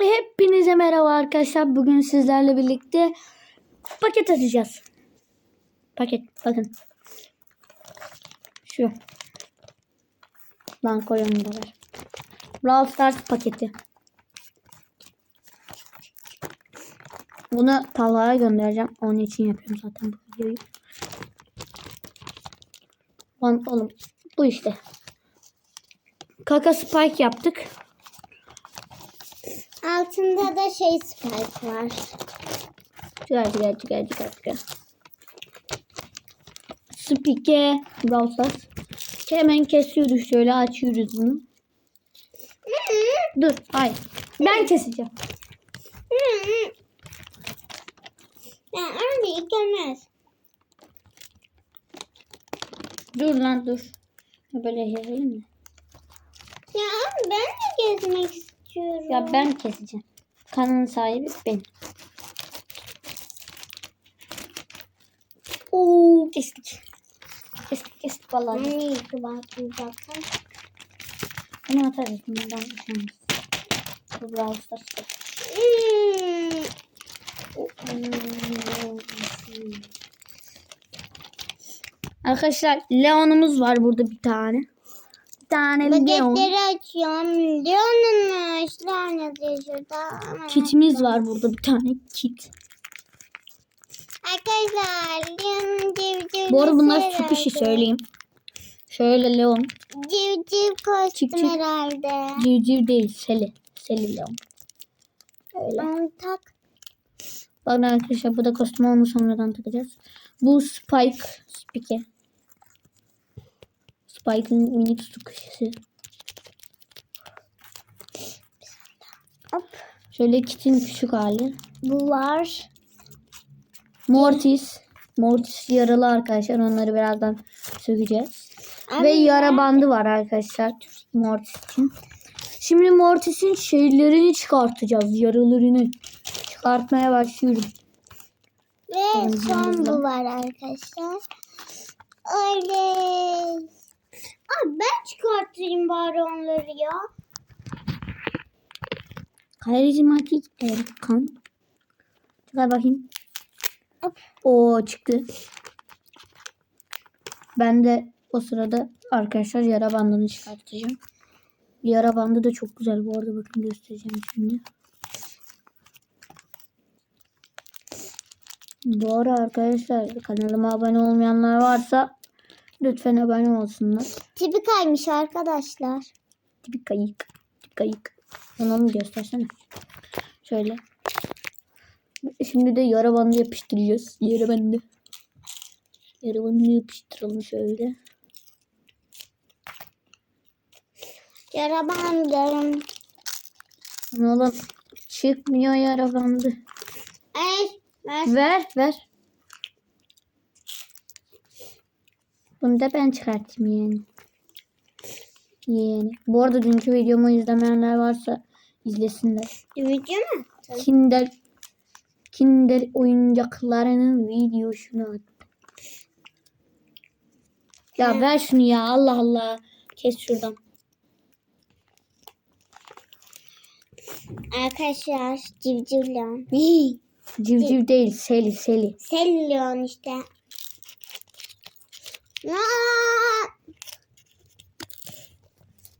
Hepinize merhaba arkadaşlar. Bugün sizlerle birlikte paket açacağız. Paket bakın. Şu. Lan koyalım da ver. Brawl Stars paketi. Bunu Talha'ya göndereceğim. Onun için yapıyorum zaten bu videoyu. Lan oğlum bu işte. Kaka Spike yaptık. Altında da şey spike var. Çıkar çıkar çıkar çıkar çıkar. Spike Stars. Hemen kesiyoruz şöyle açıyoruz bunu. Dur hayır. Ben keseceğim. Ya anne yıkamaz. Dur lan dur. Böyle yapayım mı? Ya abi ben de gezmek istiyorum. Ya ben keseceğim. Kanalın sahibi benim. Oo kestik. Kestik kestik vallahi. Anne yıkı baktım zaten. Bunu atarız. Bundan uçamayız. Bu Brawl Stars. Arkadaşlar Leon'umuz var burada bir tane. Bir tane Leon. Paketleri açıyorum. Leon'unmuş. Leon yazıyor şurada. Kitimiz var burada bir tane kit. Arkadaşlar Leon'un civciv Bu arada bunlar şu kişi söyleyeyim. Şöyle Leon. Civciv kostüm çık. herhalde. Civciv değil Seli. Seli Leon. Öyle. Onu tak. Bakın arkadaşlar bu da kostüm onu sonradan takacağız. Bu Spike. Spike. Spike'ın mini tutuk kişisi. Hop. Şöyle kitin küçük hali. Bu var. Mortis. Mortis yaralı arkadaşlar. Onları birazdan sökeceğiz. Abi Ve yara bandı var arkadaşlar. Mortis için. Şimdi Mortis'in şeylerini çıkartacağız. Yaralarını. Çıkartmaya başlıyorum. Ve son bu var arkadaşlar. Öyle. Abi ben çıkartayım bari onları ya. Karizmatik Erkan. Çıkar bakayım. O çıktı. Ben de o sırada arkadaşlar yara bandını çıkartacağım. Yara bandı da çok güzel bu arada bakın göstereceğim şimdi. Bu ara arkadaşlar kanalıma abone olmayanlar varsa lütfen abone olsunlar. Tipi kaymış arkadaşlar. Tipi kayık. Tipi kayık. Onu mu göstersene. Şöyle. Şimdi de yara bandı yapıştıracağız. Yara bandı. Yara bandı yapıştıralım şöyle. Yara bandım. Oğlum çıkmıyor yara bandı. Ay ver. Ver ver. Bunu da ben çıkartayım yani. Yani. Bu arada dünkü videomu izlemeyenler varsa izlesinler. Video mu? Kinder Kinder oyuncaklarının videosunu at. Ya ver şunu ya Allah Allah. Kes şuradan. Arkadaşlar civciv leon. Civciv değil seli seli. Sel leon işte. Ya.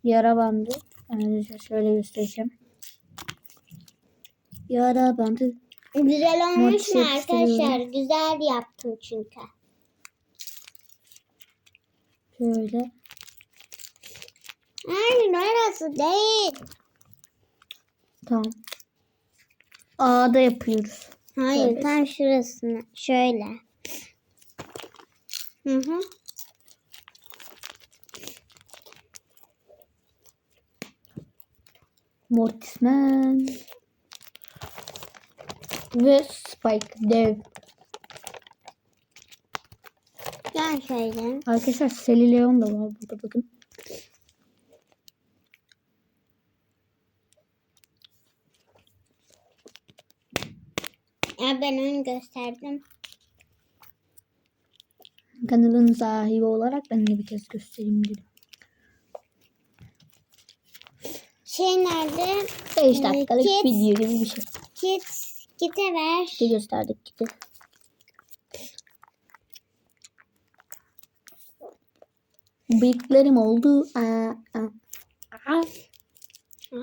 Yara bandı. Arkadaşlar şöyle göstereceğim. Yara bandı. Güzel olmuş mu arkadaşlar? Güzel yaptım çünkü. Şöyle. Hayır orası değil. Tamam. A'da yapıyoruz. Hayır Evet. tam şurasını. Şöyle. Hı hı. Mortisman. Ve Spike dev. Gel şöyle. Arkadaşlar Seli Leon da var burada bakın. Ya ben onu gösterdim. Kanalın sahibi olarak ben de bir kez göstereyim dedim. Şey nerede? 5 Ee, dakikalık kids. video gibi bir şey. Git. Gite ver. İşte gösterdik gitti. Bıyıklarım oldu. Aa, aa. Aa. Hı?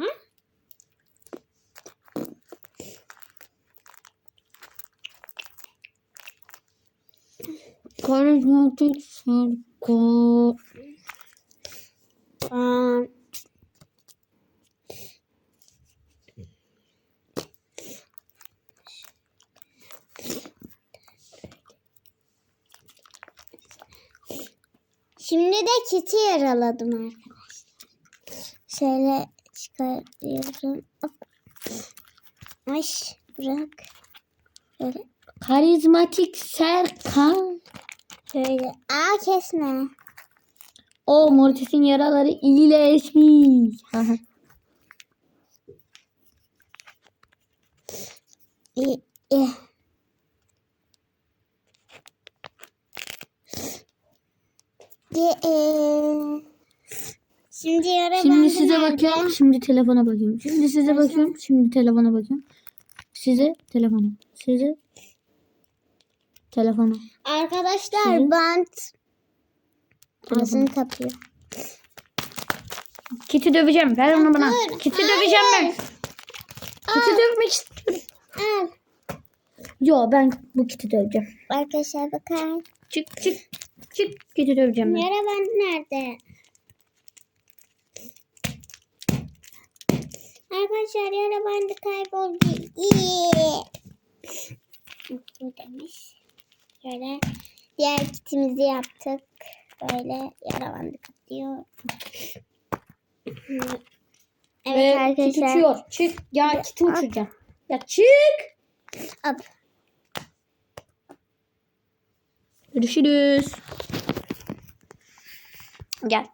Karizmatik şarkı. Aa, Şimdi de kiti yaraladım arkadaşlar. Şöyle çıkarıyorum. Hop. Ay bırak. Şöyle, Karizmatik Serkan. şöyle. Aa kesme. O Mortis'in yaraları iyileşmiş. İyi, Şimdi yara Şimdi size bakıyorum. Şimdi telefona bakıyorum. Şimdi size bakıyorum. Şimdi telefona bakıyorum. Size telefona. Size telefona. Arkadaşlar Sizin? bant ağzını kapıyor. Kiti döveceğim. Ver onu bana. dur. Kiti Hayır. döveceğim ben. Kiti dövmek istiyorum. Al. Yo ben bu kiti döveceğim. Arkadaşlar bakın. Çık çık. Çık. Kiti döveceğim ben. Bandı nerede? Arkadaşlar yara bandı kayboldu. İyi. Bu demiş. Şöyle diğer kitimizi yaptık. Böyle yara bandı kapıyor. Evet Ve kit arkadaşlar. uçuyor. Çık. Ya kiti uçuracağım. Ya çık. Hop. Görüşürüz. Gel.